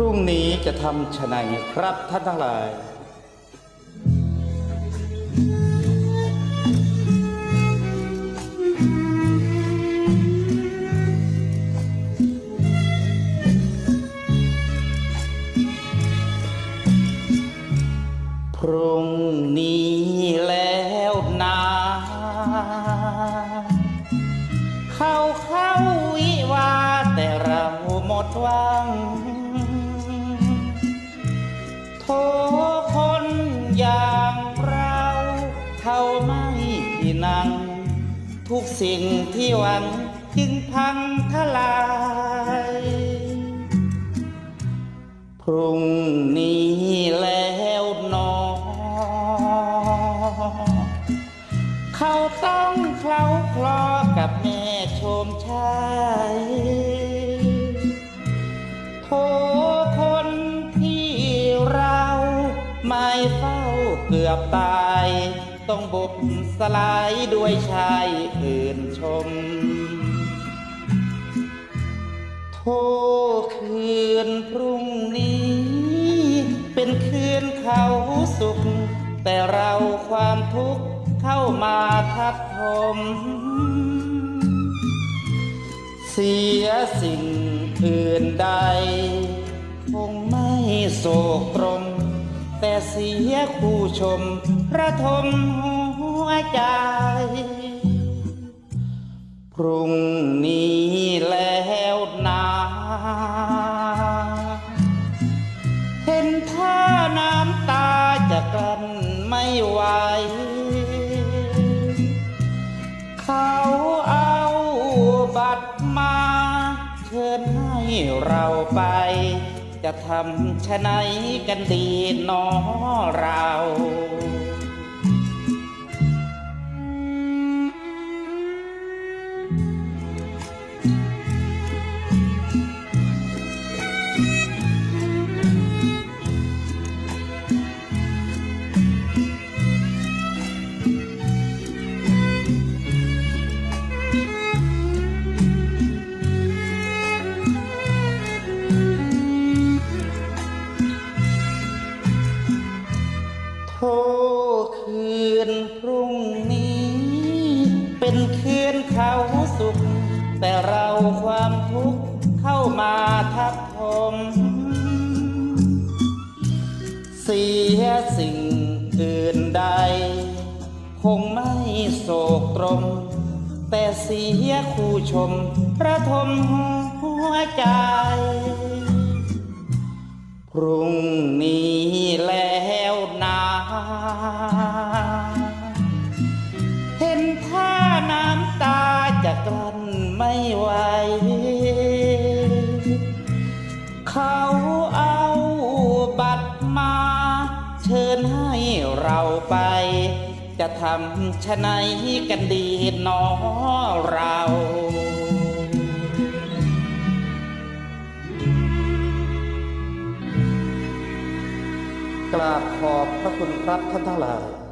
พรุ่งนี้จะทำชะไนครับท่านทั้งหลายพรุ่งนี้แล้วนาเข้าเข้าวิวาแต่เราหมดหวัง ทุกสิ่งที่หวังจึงพังทลาย พรุ่งนี้แล้วหนอ เขาต้องเคล้าคลอกับแม่ชมชายโทคนที่เราไม่เฝ้าเกือบตาย ต้องบุบสลายด้วยชายอื่นชม โทคืนพรุ่งนี้ เป็นคืนเขาสุข แต่เราความทุกข์เข้ามาทับถมเสียสิ่งอื่นใด คงไม่โศกตร แต่เสียคู่ชมระทมหัวใจ พรุ่งนี้แล้วนาเห็นท่าน้ำตาจะกลั้นไม่ไหว เขาเอาบัตรมา เชิญให้เราไป จะทำชะไหนกันดีน้อเรา เป็นคืนเขาสุข แต่เราความทุกข์เข้ามาทับถมเสียสิ่งอื่นใด คงไม่โศกตรม แต่เสียคู่ชมระทมหัวใจ พรุ่งนี้แล้วนา ไหว เขาเอาบัตรมา เชิญให้เราไป จะทำชะไหนกันดีหนอเรากราบขอบพระคุณครับท่านทั้งหลาย